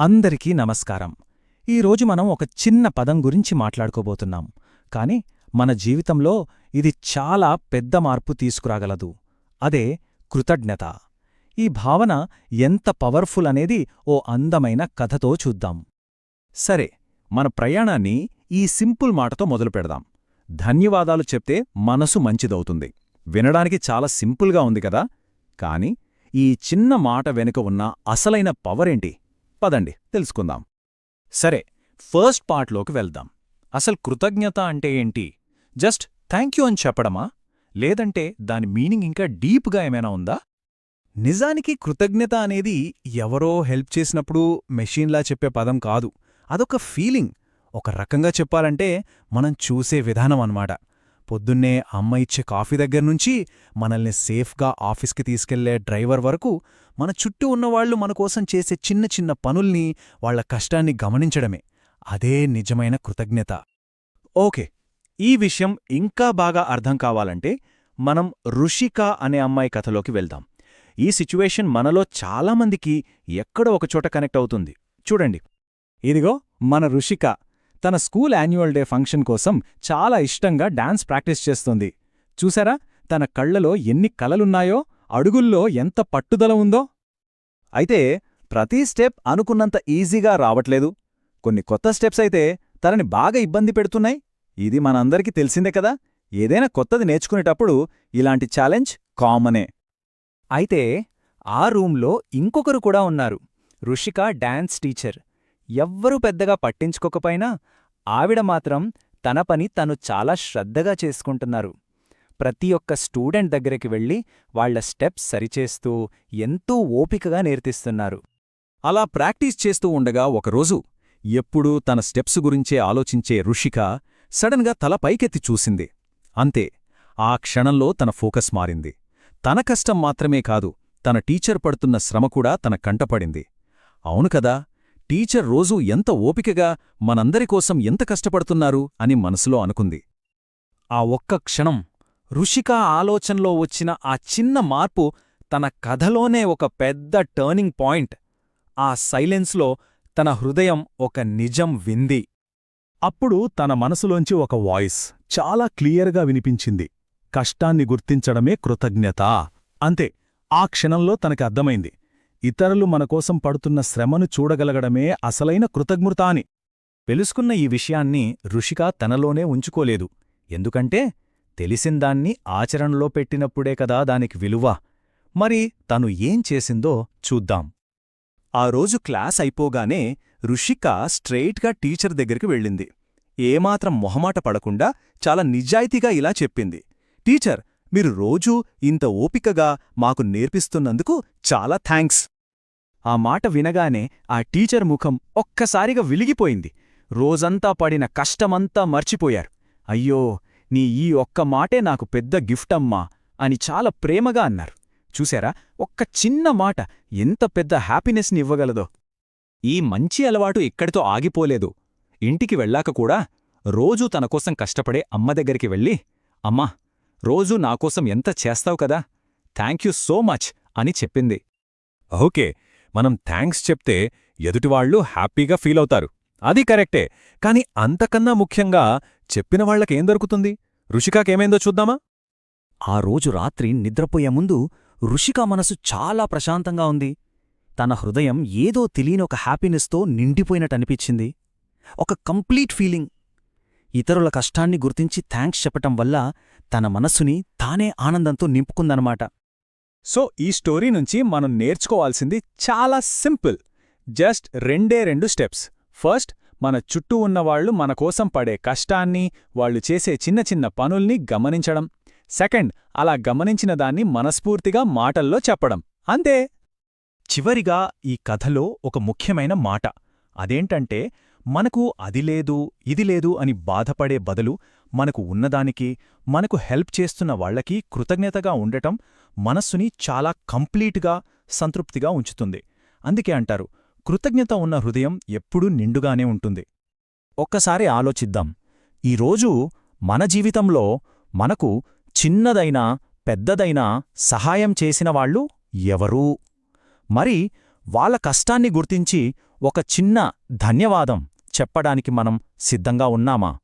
అందరికీ నమస్కారం. ఈరోజు మనం ఒక చిన్న పదం గురించి మాట్లాడుకోబోతున్నాం. కాని మన జీవితంలో ఇది చాలా పెద్ద మార్పు తీసుకురాగలదు. అదే కృతజ్ఞత. ఈ భావన ఎంత పవర్ఫుల్ అనేది ఓ అందమైన కథతో చూద్దాం. సరే మన ప్రయాణాన్ని ఈ సింపుల్ మాటతో మొదలు పెడదాం. ధన్యవాదాలు చెప్తే మనసు మంచిదవుతుంది. వినడానికి చాలా సింపుల్గా ఉంది కదా? కాని ఈ చిన్న మాట వెనుక ఉన్న అసలైన పవరేంటి పదండి తెలుసుకుందాం. సరే ఫస్ట్ పార్ట్లోకి వెళ్దాం. అసలు కృతజ్ఞత అంటే ఏంటి? జస్ట్ థ్యాంక్ యూ అని చెప్పడమా? లేదంటే దాని మీనింగ్ ఇంకా డీప్గా ఏమైనా ఉందా? నిజానికి కృతజ్ఞత అనేది ఎవరో హెల్ప్ చేసినప్పుడు మెషీన్లా చెప్పే పదం కాదు. అదొక ఫీలింగ్. ఒక రకంగా చెప్పాలంటే మనం చూసే విధానం అన్నమాట. పొద్దున్నే అమ్మ ఇచ్చే కాఫీ దగ్గర్నుంచి మనల్ని సేఫ్గా ఆఫీస్కి తీసుకెళ్ళే డ్రైవర్ వరకు మన చుట్టూ ఉన్నవాళ్ళు మన కోసం చేసే చిన్న చిన్న పనుల్ని వాళ్ళ కష్టాన్ని గమనించడమే. అదే నిజమైన కృతజ్ఞత. ఓకే ఈ విషయం ఇంకా బాగా అర్థం కావాలంటే మనం రుషిక అనే అమ్మాయి కథలోకి వెళ్దాం. ఈ సిచ్యువేషన్ మనలో చాలామందికి ఎక్కడో ఒకచోట కనెక్ట్ అవుతుంది. చూడండి. ఇదిగో మన ఋషిక. తన స్కూల్ యాన్యువల్ డే ఫంక్షన్ కోసం చాలా ఇష్టంగా డాన్స్ ప్రాక్టీస్ చేస్తోంది. చూసారా? తన కళ్ళలో ఎన్ని కలలున్నాయో అడుగుల్లో ఎంత పట్టుదల ఉందో. అయితే ప్రతి స్టెప్ అనుకున్నంత ఈజీగా రావట్లేదు. కొన్ని కొత్త స్టెప్స్ అయితే తనని బాగా ఇబ్బంది పెడుతున్నాయి. ఇది మనందరికీ తెలిసిందే కదా? ఏదైనా కొత్తది నేర్చుకునేటప్పుడు ఇలాంటి ఛాలెంజ్ కామనే. అయితే ఆ రూంలో ఇంకొకరు కూడా ఉన్నారు. Rushika dance teacher. ఎవ్వరూ పెద్దగా పట్టించుకోకపోయినా ఆవిడ మాత్రం తన పని తను చాలా శ్రద్ధగా చేసుకుంటున్నారు. ప్రతి ఒక్క స్టూడెంట్ దగ్గరికి వెళ్ళి వాళ్ళ స్టెప్స్ సరిచేస్తూ ఎంతో ఓపికగా నేర్తిస్తున్నారు. అలా ప్రాక్టీస్ చేస్తూ ఉండగా ఒకరోజు ఎప్పుడూ తన స్టెప్స్ గురించే ఆలోచించే ఋషిక సడన్గా తల పైకెత్తి చూసింది. అంతే ఆ క్షణంలో తన ఫోకస్ మారింది. తన కష్టం మాత్రమే కాదు తన టీచర్ పడుతున్న శ్రమ కూడా తన కంటపడింది అవును కదా టీచర్ రోజూ ఎంత ఓపికగా మనందరికోసం ఎంత కష్టపడుతున్నారు అని మనసులో అనుకుంది. ఆ ఒక్క క్షణం ఋషిక ఆలోచనలో వచ్చిన ఆ చిన్న మార్పు తన కథలోనే ఒక పెద్ద టర్నింగ్ పాయింట్. ఆ సైలెన్స్లో తన హృదయం ఒక నిజం వింది. అప్పుడు తన మనసులోంచి ఒక వాయిస్ చాలా క్లియర్గా వినిపించింది. కష్టాన్ని గుర్తించడమే కృతజ్ఞత. అంతే ఆ క్షణంలో తనకి అర్థమైంది. ఇతరులు మనకోసం పడుతున్న శ్రమను చూడగలగడమే అసలైన కృతజ్ఞత అని తెలుసుకున్న ఈ విషయాన్ని ఋషిక తనలోనే ఉంచుకోలేదు. ఎందుకంటే తెలిసిందాన్ని ఆచరణలో పెట్టినప్పుడే కదా దానికి విలువ. మరి తను ఏం చేసిందో చూద్దాం. ఆ రోజు క్లాస్ అయిపోగానే ఋషిక స్ట్రెయిట్గా టీచర్ దగ్గరికి వెళ్ళింది. ఏమాత్రం మొహమాట పడకుండా చాలా నిజాయితీగా ఇలా చెప్పింది. టీచర్ మీరు రోజూ ఇంత ఓపికగా మాకు నేర్పిస్తున్నందుకు చాలా థ్యాంక్స్. ఆ మాట వినగానే ఆ టీచర్ ముఖం ఒక్కసారిగా విలిగిపోయింది. రోజంతా పడిన కష్టమంతా మర్చిపోయారు. అయ్యో నీ ఈ ఒక్క మాటే నాకు పెద్ద గిఫ్టమ్మా అని చాలా ప్రేమగా అన్నారు. చూశారా? ఒక్క చిన్న మాట ఎంత పెద్ద హ్యాపీనెస్ని ఇవ్వగలదో. ఈ మంచి అలవాటు ఇక్కడితో ఆగిపోలేదు. ఇంటికి వెళ్ళాక కూడా రోజూ తనకోసం కష్టపడే అమ్మ దగ్గరికి వెళ్ళి అమ్మా రోజూ నాకోసం ఎంత చేస్తావు కదా? థ్యాంక్యూ సో మచ్ అని చెప్పింది. ఓకే మనం థ్యాంక్స్ చెప్తే ఎదుటివాళ్ళు హ్యాపీగా ఫీలవుతారు అది కరెక్టే కాని అంతకన్నా ముఖ్యంగా చెప్పిన వాళ్ళకేం దొరుకుతుంది? ఋషికాకేమైందో చూద్దామా? ఆ రోజు రాత్రి నిద్రపోయే ముందు ఋషిక మనసు చాలా ప్రశాంతంగా ఉంది. తన హృదయం ఏదో తెలియని ఒక హ్యాపీనెస్తో నిండిపోయినట్టనిపించింది ఒక కంప్లీట్ ఫీలింగ్. ఇతరుల కష్టాన్ని గుర్తించి థ్యాంక్స్ చెప్పటం వల్ల తన మనస్సుని తానే ఆనందంతో నింపుకుందనమాట సో ఈ స్టోరీ నుంచి మనం నేర్చుకోవాల్సింది చాలా సింపుల్. జస్ట్ రెండే రెండు స్టెప్స్. ఫస్ట్ మన చుట్టూ ఉన్నవాళ్ళు మన కోసం పడే కష్టాన్ని వాళ్ళు చేసే చిన్న చిన్న పనుల్ని గమనించడం. సెకండ్ అలా గమనించిన దాన్ని మనస్ఫూర్తిగా మాటల్లో చెప్పడం. అంతే. చివరిగా ఈ కథలో ఒక ముఖ్యమైన మాట. అదేంటంటే మనకు అది లేదు ఇది లేదు అని బాధపడే బదులు మనకు ఉన్నదానికి మనకు హెల్ప్ చేస్తున్న వాళ్ళకి కృతజ్ఞతగా ఉండటం మనస్సుని చాలా కంప్లీట్గా సంతృప్తిగా ఉంచుతుంది. అందుకే అంటారు కృతజ్ఞత ఉన్న హృదయం ఎప్పుడూ నిండుగానే ఉంటుంది. ఒక్కసారి ఆలోచిద్దాం. ఈరోజు మన జీవితంలో మనకు చిన్నదైనా పెద్దదైనా సహాయం చేసినవాళ్ళు ఎవరూ? మరి వాళ్ళ కష్టాన్ని గుర్తించి ఒక చిన్న ధన్యవాదం. చెప్పడానికి మనం సిద్ధంగా ఉన్నామా?